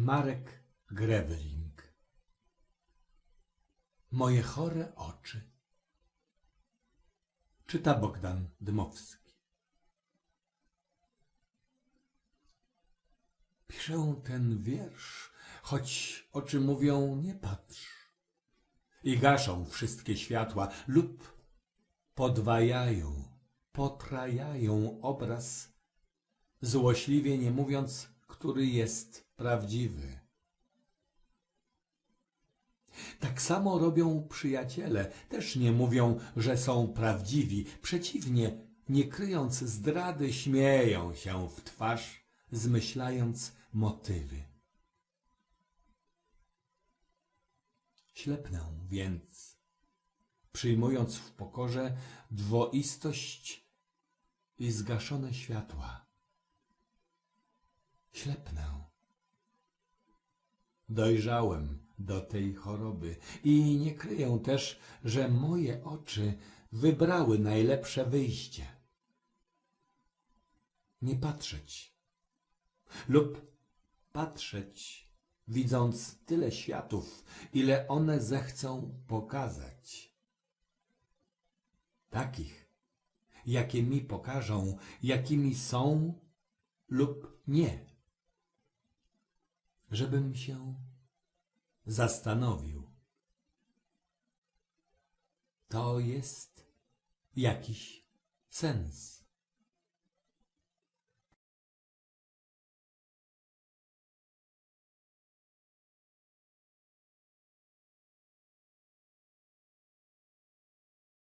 Marek Grewling. Moje chore oczy. Czyta Bogdan Dmowski. Piszę ten wiersz, choć oczy mówią nie patrz. I gaszą wszystkie światła lub podwajają, potrajają obraz, złośliwie nie mówiąc, który jest prawdziwy. Tak samo robią przyjaciele, też nie mówią, że są prawdziwi. Przeciwnie, nie kryjąc zdrady, śmieją się w twarz, zmyślając motywy. Ślepnę więc, przyjmując w pokorze dwoistość i zgaszone światła. Ślepnę. Dojrzałem do tej choroby i nie kryję też, że moje oczy wybrały najlepsze wyjście. Nie patrzeć lub patrzeć, widząc tyle światów, ile one zechcą pokazać. Takich, jakie mi pokażą, jakimi są lub nie. Żebym się zastanowił. To jest jakiś sens.